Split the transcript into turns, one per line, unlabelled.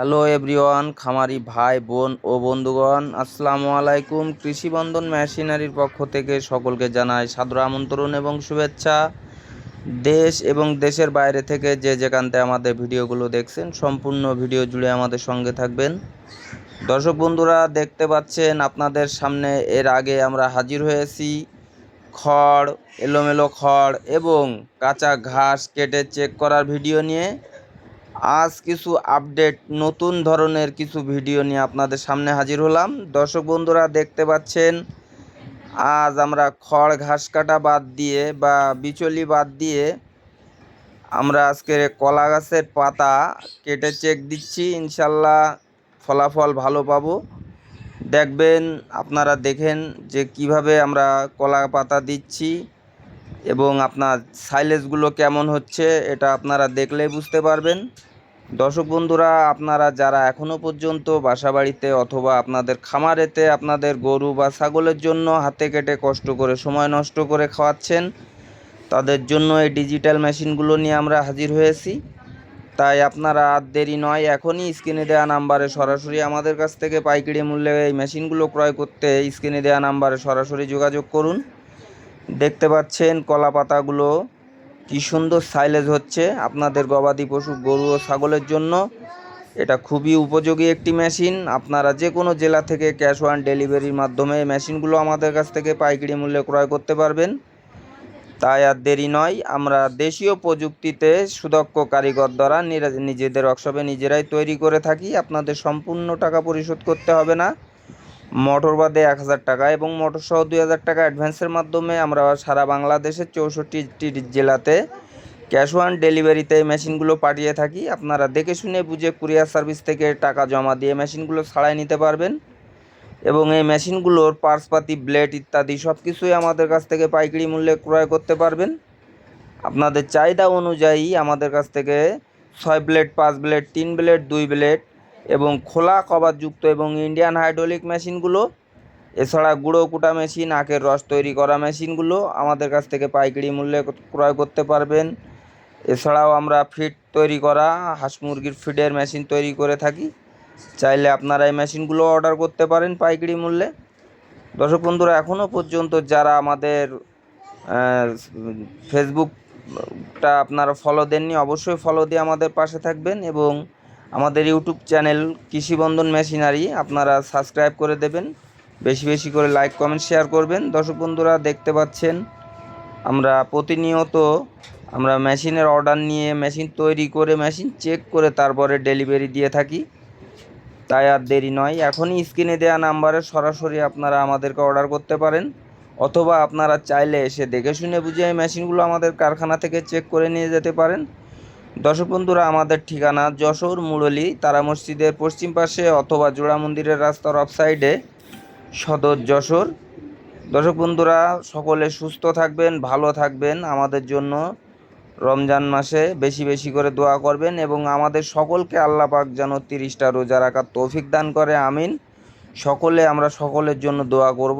Hello everyone, খামারি ভাই, বোন ও বন্ধুগণ, আসসালামু আলাইকুম। কৃষি বন্ধন মেশিনারির পক্ষ থেকে সকলকে জানাই সাদর আমন্ত্রণ এবং শুভেচ্ছা। দেশ এবং দেশের বাইরে থেকে যে যেখানতে আমাদের ভিডিওগুলো দেখছেন, সম্পূর্ণ ভিডিও জুড়ে আমাদের সঙ্গে থাকবেন। দর্শক বন্ধুরা, দেখতে পাচ্ছেন আপনাদের সামনে এর আগে আমরা হাজির হয়েছি। খড়, এলোমেলো খড় এবং কাঁচা ঘাস কেটে চেক করার ভিডিও নিয়ে। আজ কিছু আপডেট, নতুন ধরনের কিছু ভিডিও নিয়ে আপনাদের সামনে হাজির হলাম। দর্শক বন্ধুরা, দেখতে পাচ্ছেন, আজ আমরা খড় ঘাস কাটা বাদ দিয়ে বা বিচলি বাদ দিয়ে আমরা আজকে কলা গাছের পাতা কেটে চেক দিচ্ছি। ইনশাল্লাহ ফলাফল ভালো পাবো। দেখবেন, আপনারা দেখেন যে কীভাবে আমরা কলা পাতা দিচ্ছি এবং আপনার সাইলেজগুলো কেমন হচ্ছে, এটা আপনারা দেখলেই বুঝতে পারবেন। দর্শক বন্ধুরা, আপনারা যারা এখনও পর্যন্ত বাসাবাড়িতে অথবা আপনাদের খামারেতে আপনাদের গরু বা ছাগলের জন্য হাতে কেটে কষ্ট করে, সময় নষ্ট করে খাওয়াচ্ছেন, তাদের জন্য এই ডিজিটাল মেশিনগুলো নিয়ে আমরা হাজির হয়েছি। তাই আপনারা আর দেরি নয়, এখনই স্ক্রিনে দেওয়া নাম্বারে সরাসরি আমাদের কাছ থেকে পাইকারি মূল্যে এই মেশিনগুলো ক্রয় করতে স্ক্রিনে দেওয়া নাম্বারে সরাসরি যোগাযোগ করুন। দেখতে পাচ্ছেন কলা পাতাগুলো কি সুন্দর সাইলেজ হচ্ছে। আপনাদের গবাদি পশু, গরু ও ছাগলের জন্য এটা খুবই উপযোগী একটি মেশিন আপনারা যে কোনো জেলা থেকে ক্যাশ অন ডেলিভারির মাধ্যমে মেশিনগুলো আমাদের কাছ থেকে পাইকারি মূল্যে ক্রয় করতে পারবেন। তাই আর দেরি নয়, আমরা দেশীয় প্রযুক্তিতে সুদক্ষ কারিগর দ্বারা নিজেদের ওয়ার্কশপে নিজেরাই তৈরি করে থাকি। আপনাদের সম্পূর্ণ টাকা পরিশোধ করতে হবে না। মোটর বাদে এক হাজার টাকা এবং মোটর সহ দুই হাজার টাকা অ্যাডভান্সের মাধ্যমে আমরা সারা বাংলাদেশের চৌষট্টি জেলাতে ক্যাশ অন ডেলিভারিতে মেশিনগুলো পাঠিয়ে থাকি। আপনারা দেখে শুনে বুঝে কুরিয়ার সার্ভিস থেকে টাকা জমা দিয়ে মেশিনগুলো ছাড়াই নিতে পারবেন এবং এই মেশিনগুলোর পার্সপাতি ব্লেড ইত্যাদি সব কিছুই আমাদের কাছ থেকে পাইকারি মূল্যে ক্রয় করতে পারবেন। আপনাদের চাহিদা অনুযায়ী আমাদের কাছ থেকে ছয় ব্লেড পাঁচ ব্লেড তিন ব্লেড দুই ব্লেড এবং খোলা কভারযুক্ত এবং ইন্ডিয়ান হাইড্রোলিক মেশিনগুলো, এছাড়া গুঁড়ো কুটা মেশিন, আখের রস তৈরি করা মেশিনগুলো আমাদের কাছ থেকে পাইকারি মূল্যে ক্রয় করতে পারবেন। এছাড়াও আমরা ফিড তৈরি করা, হাঁস মুরগির ফিডের মেশিন তৈরি করে থাকি। চাইলে আপনারা এই মেশিনগুলো অর্ডার করতে পারেন পাইকারি মূল্যে। দর্শক বন্ধুরা এখনও পর্যন্ত যারা আমাদের ফেসবুকটা আপনারা ফলো দেননি, অবশ্যই ফলো দিয়ে আমাদের পাশে থাকবেন এবং আমাদের ইউটিউব চ্যানেল কৃষিবন্ধন মেশিনারি, আপনারা সাবস্ক্রাইব করে দেবেন। বেশি বেশি করে লাইক, কমেন্ট, শেয়ার করবেন। দর্শক বন্ধুরা, দেখতে পাচ্ছেন, আমরা প্রতিনিয়ত আমরা মেশিনের অর্ডার নিয়ে মেশিন তৈরি করে, মেশিন চেক করে তারপরে ডেলিভারি দিয়ে থাকি। তাই আর দেরি নয়। এখনই স্ক্রিনে দেওয়া নাম্বারে সরাসরি আপনারা আমাদেরকে অর্ডার করতে পারেন। অথবা আপনারা চাইলে এসে দেখে শুনে বুঝে এই মেশিনগুলো আমাদের কারখানা থেকে চেক করে নিয়ে যেতে পারেন। দর্শক বন্ধুরা, আমাদের ঠিকানা যশোর মুরলী, তারা মসজিদের পশ্চিম পাশে অথবা জোড়া মন্দিরের রাস্তার অফ সাইডে সদর যশোর। দর্শক বন্ধুরা, সকলে সুস্থ থাকবেন, ভালো থাকবেন, আমাদের জন্য রমজান মাসে বেশি বেশি করে দোয়া করবেন এবং আমাদের সকলকে আল্লাহ পাক যেন তিরিশটা রোজা রাখার তৌফিক দান করে, আমিন। সকলে, আমরা সকলের জন্য দোয়া করব